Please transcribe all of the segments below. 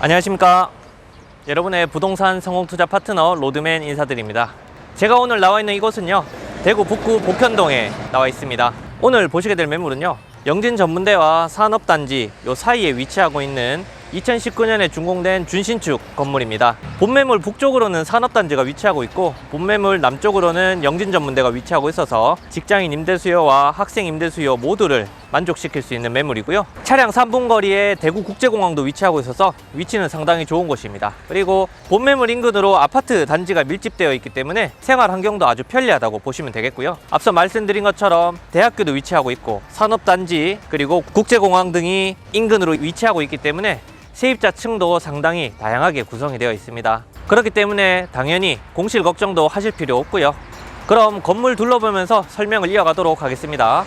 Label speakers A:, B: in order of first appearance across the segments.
A: 안녕하십니까. 여러분의 부동산 성공투자 파트너 로드맨 인사드립니다. 제가 오늘 나와 있는 이곳은요. 대구 북구 복현동에 나와 있습니다. 오늘 보시게 될 매물은요. 영진 전문대와 산업단지 요 사이에 위치하고 있는 2019년에 준공된 준신축 건물입니다. 본매물 북쪽으로는 산업단지가 위치하고 있고 본매물 남쪽으로는 영진 전문대가 위치하고 있어서 직장인 임대 수요와 학생 임대 수요 모두를 만족시킬 수 있는 매물이고요. 차량 3분 거리에 대구 국제공항도 위치하고 있어서 위치는 상당히 좋은 곳입니다. 그리고 본매물 인근으로 아파트 단지가 밀집되어 있기 때문에 생활 환경도 아주 편리하다고 보시면 되겠고요. 앞서 말씀드린 것처럼 대학교도 위치하고 있고 산업단지 그리고 국제공항 등이 인근으로 위치하고 있기 때문에 세입자 층도 상당히 다양하게 구성이 되어 있습니다. 그렇기 때문에 당연히 공실 걱정도 하실 필요 없고요. 그럼 건물 둘러보면서 설명을 이어가도록 하겠습니다.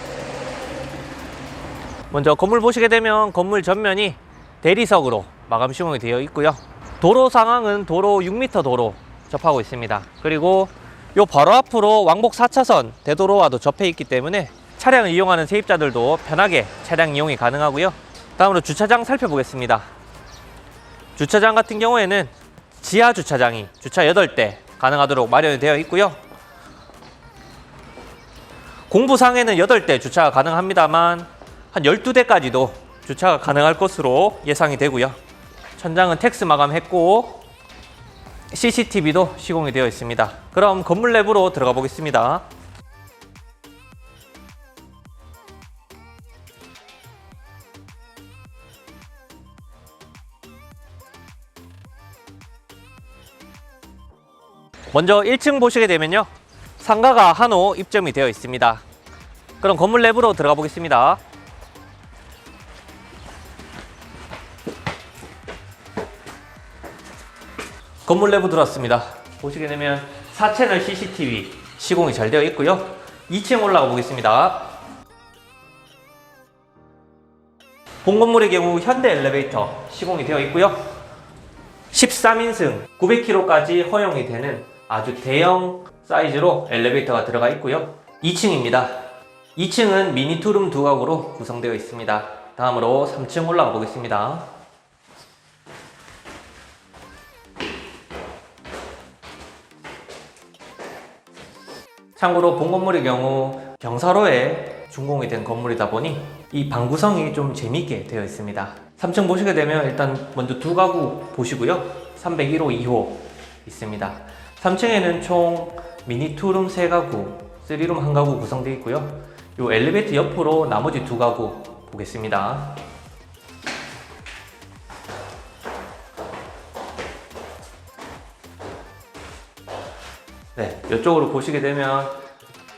A: 먼저 건물 보시게 되면 건물 전면이 대리석으로 마감 시공이 되어 있고요. 도로 상황은 도로 6m 도로 접하고 있습니다. 그리고 요 바로 앞으로 왕복 4차선 대도로와도 접해 있기 때문에 차량을 이용하는 세입자들도 편하게 차량 이용이 가능하고요. 다음으로 주차장 살펴보겠습니다. 주차장 같은 경우에는 지하 주차장이 주차 8대 가능하도록 마련이 되어 있고요. 공부상에는 8대 주차가 가능합니다만 한 12대까지도 주차가 가능할 것으로 예상이 되고요. 천장은 텍스 마감했고 CCTV도 시공이 되어 있습니다. 그럼 건물 내부로 들어가 보겠습니다. 먼저 1층 보시게 되면요. 상가가 한호 입점이 되어 있습니다. 그럼 건물 내부로 들어가 보겠습니다. 건물 내부 들어왔습니다. 보시게 되면 4채널 CCTV 시공이 잘 되어 있고요. 2층 올라가 보겠습니다. 본 건물의 경우 현대 엘리베이터 시공이 되어 있고요. 13인승 900km까지 허용이 되는 아주 대형 사이즈로 엘리베이터가 들어가 있고요. 2층입니다. 2층은 미니 투룸 두 가구로 구성되어 있습니다. 다음으로 3층 올라가 보겠습니다. 참고로 본 건물의 경우 경사로에 준공이 된 건물이다 보니 이 방구성이 좀 재미있게 되어 있습니다. 3층 보시게 되면 일단 먼저 두 가구 보시고요. 301호, 2호 있습니다. 3층에는 총 미니 투룸 3가구, 3룸 1가구 구성되어 있고요. 요 엘리베이터 옆으로 나머지 두 가구 보겠습니다. 네, 이쪽으로 보시게 되면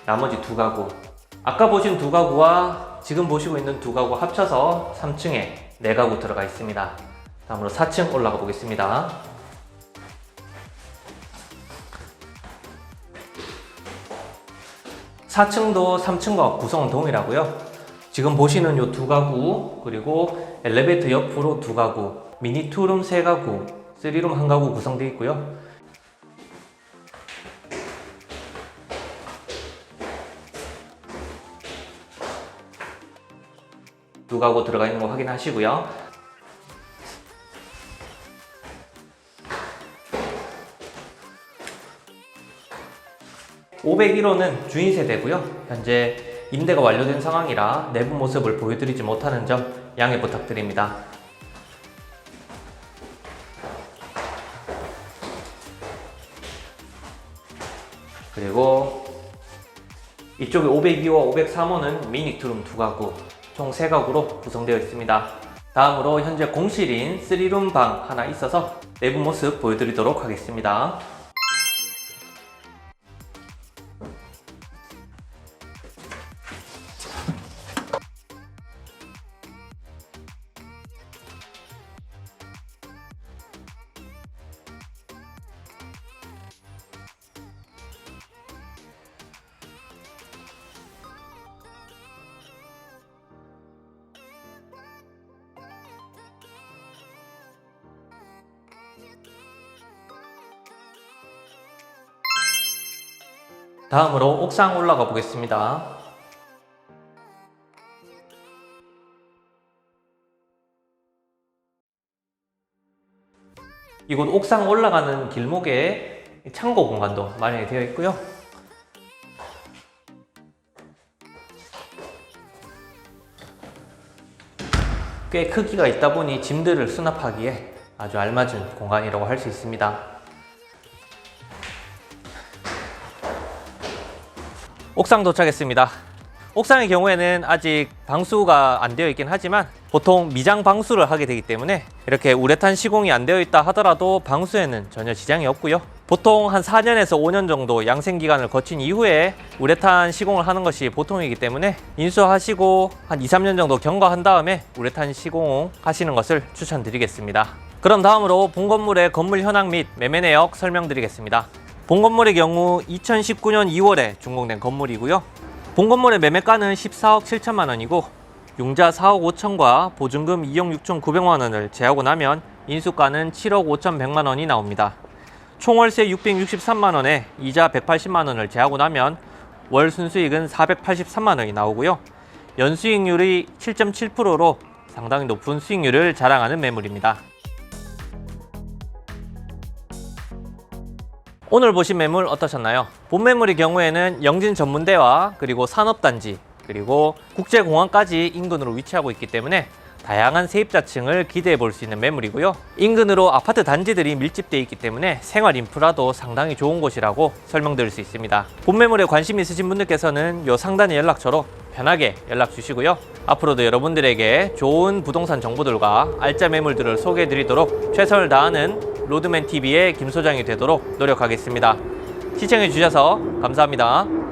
A: 나머지 두 가구. 아까 보신 두 가구와 지금 보시고 있는 두 가구 합쳐서 3층에 네 가구 들어가 있습니다. 다음으로 4층 올라가 보겠습니다. 사층도 3층과 구성은 동일하고요. 지금 보시는 이 두 가구, 그리고 엘리베이터 옆으로 두 가구, 미니 투룸 세 가구, 쓰리룸 한 가구 구성되어 있고요. 두 가구 들어가 있는 거 확인하시고요. (501호는) 주인 세대고요. 현재 임대가 완료된 상황이라 내부 모습을 보여드리지 못하는 점 양해 부탁드립니다. 그리고 이쪽에 502호, 503호는 미니 투룸 두 가구, 총세 가구로 구성되어 있습니다. 다음으로 현재 공실인 3룸 방 하나 있어서 내부 모습 보여드리도록 하겠습니다. 다음으로 옥상 올라가 보겠습니다. 이곳 옥상 올라가는 길목에 창고 공간도 마련이 되어 있고요. 꽤 크기가 있다 보니 짐들을 수납하기에 아주 알맞은 공간이라고 할 수 있습니다. 옥상 도착했습니다. 옥상의 경우에는 아직 방수가 안 되어 있긴 하지만 보통 미장 방수를 하게 되기 때문에 이렇게 우레탄 시공이 안 되어 있다 하더라도 방수에는 전혀 지장이 없고요. 보통 한 4년에서 5년 정도 양생 기간을 거친 이후에 우레탄 시공을 하는 것이 보통이기 때문에 인수하시고 한 2, 3년 정도 경과한 다음에 우레탄 시공 하시는 것을 추천드리겠습니다. 그럼 다음으로 본 건물의 건물 현황 및 매매 내역 설명드리겠습니다. 본 건물의 경우 2019년 2월에 준공된 건물이고요. 본 건물의 매매가는 14억 7천만 원이고 융자 4억 5천과 보증금 2억 6천 9백만 원을 제하고 나면 인수가는 7억 5천 100만 원이 나옵니다. 총 월세 663만 원에 이자 180만 원을 제하고 나면 월 순수익은 483만 원이 나오고요. 연수익률이 7.7%로 상당히 높은 수익률을 자랑하는 매물입니다. 오늘 보신 매물 어떠셨나요? 본 매물의 경우에는 영진 전문대와 그리고 산업단지 그리고 국제공항까지 인근으로 위치하고 있기 때문에 다양한 세입자층을 기대해 볼 수 있는 매물이고요. 인근으로 아파트 단지들이 밀집되어 있기 때문에 생활 인프라도 상당히 좋은 곳이라고 설명드릴 수 있습니다. 본 매물에 관심 있으신 분들께서는 요 상단의 연락처로 편하게 연락 주시고요. 앞으로도 여러분들에게 좋은 부동산 정보들과 알짜 매물들을 소개해 드리도록 최선을 다하는 로드맨 TV의 김 소장이 되도록 노력하겠습니다. 시청해 주셔서 감사합니다.